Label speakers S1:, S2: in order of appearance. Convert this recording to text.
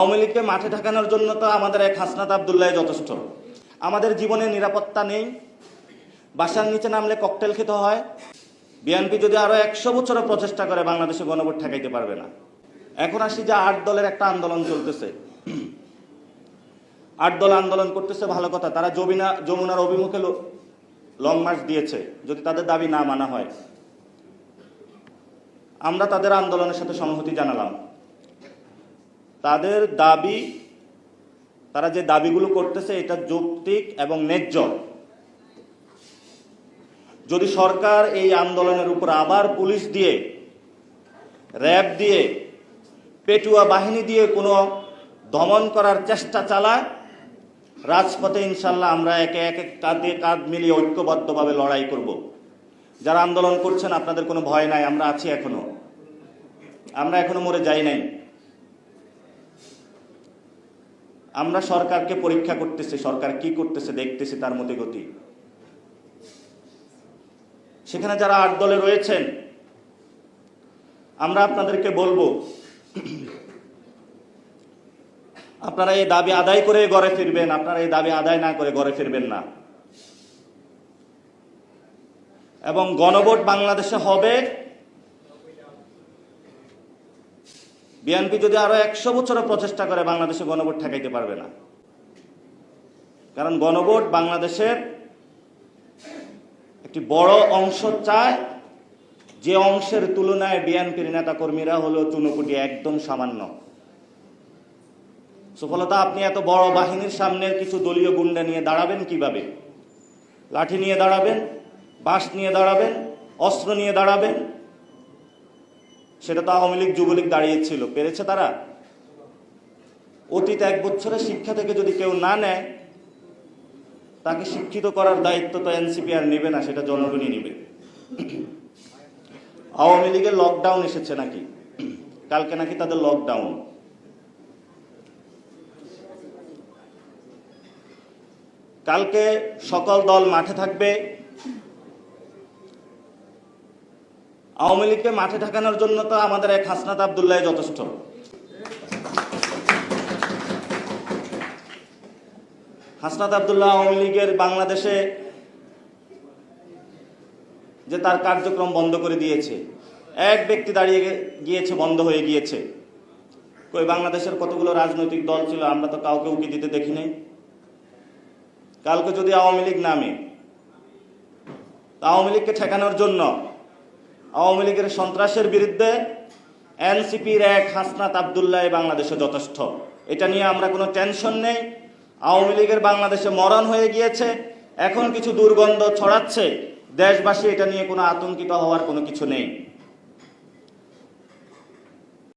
S1: আওয়ামী লীগকে মাঠে ঠেকানোর জন্য তো আমাদের এক হাসনাত আবদুল্লাহ যথেষ্ট। আমাদের জীবনে নিরাপত্তা নেই। বাসার নিচে নামলে ককটেল খেতে হয়। বিএনপি যদি আরও একশো বছরের প্রচেষ্টা করে, বাংলাদেশে গণভোট ঠেকাইতে পারবে না। এখন আসি যে আট দলের একটা আন্দোলন চলতেছে। আট দল আন্দোলন করতেছে, ভালো কথা। তারা যমুনা যমুনার অভিমুখে লং মার্চ দিয়েছে, যদি তাদের দাবি না মানা হয়। আমরা তাদের আন্দোলনের সাথে সংহতি জানালাম। তাদের দাবি, তারা যে দাবিগুলো করতেছে এটা যৌক্তিক এবং ন্যায্য। যদি সরকার এই আন্দোলনের উপর আবার পুলিশ দিয়ে, র্যাব দিয়ে, পেটুয়া বাহিনী দিয়ে কোনো দমন করার চেষ্টা চালায়, রাজপথে ইনশাল্লাহ আমরা একে একে কাঁধে কাঁধ মিলিয়ে ঐক্যবদ্ধভাবে লড়াই করব। যারা আন্দোলন করছেন আপনাদের কোনো ভয় নাই, আমরা আছি এখনও। আমরা এখনও মরে যাই নাই। আমরা সরকারকে পরীক্ষা করতেছি, সরকার কি করতেছে দেখতেছি তার মধ্যে গতি। সেখানে যারা আট দলে রয়েছেন, আমরা আপনাদেরকে বলব, আপনারা এই দাবি আদায় করে ঘরে ফিরবেন, আপনারা এই দাবি আদায় না করে ঘরে ফিরবেন না। এবং গণভোট বাংলাদেশে হবে বিএনপি যদি আরও একশো বছরের প্রচেষ্টা করে, বাংলাদেশে গণভোট ঠেকাইতে পারবে না। কারণ গণভোট বাংলাদেশের একটি বড় অংশ চায়। যে অংশের তুলনায় বিএনপির নেতাকর্মীরা হলো চুনুকুটি একদম সামান্য। সুফলতা, আপনি এত বড় বাহিনীর সামনে কিছু দলীয় গুন্ডা নিয়ে দাঁড়াবেন কীভাবে? লাঠি নিয়ে দাঁড়াবেন, বাঁশ নিয়ে দাঁড়াবেন, অস্ত্র নিয়ে দাঁড়াবেন সেটা তো আওয়ামী লীগ, যুবলীগ দাঁড়িয়েছিল। পেরেছে তারা? অতীত এক বছরের শিক্ষা থেকে যদি কেউ না নেয়, তাকে শিক্ষিত করার দায়িত্ব তো এনসিপি আর নেবে না, সেটা জনগণই নেবে। আওয়ামী লীগের লকডাউন এসেছে নাকি? কালকে নাকি তাদের লকডাউন কালকে সকল দল মাঠে থাকবে আওয়ামী লীগকে মাঠে ঠেকানোর জন্য তো আমাদের এক হাসনাত আবদুল্লাহ যথেষ্ট। হাসনাত আবদুল্লাহ আওয়ামী লীগের বাংলাদেশে যে তার কার্যক্রম বন্ধ করে দিয়েছে, এক ব্যক্তি দাঁড়িয়ে গিয়েছে, বন্ধ হয়ে গিয়েছে। কই, বাংলাদেশের কতগুলো রাজনৈতিক দল ছিল, আমরা তো কাউকে উকি দিতে দেখি নাই। কালকে যদি আওয়ামী লীগ নামে আওয়ামী লীগকে ঠেকানোর জন্য আওয়ামী লীগের সন্ত্রাসের বিরুদ্ধে এনসিপির এক হাসনাত আবদুল্লাহ বাংলাদেশে যথেষ্ট। এটা নিয়ে আমরা কোনো টেনশন নেই। আওয়ামী লীগের বাংলাদেশে মরণ হয়ে গিয়েছে। এখন কিছু দুর্গন্ধ ছড়াচ্ছে। দেশবাসী এটা নিয়ে কোনো আতঙ্কিত হওয়ার কোনো কিছু নেই।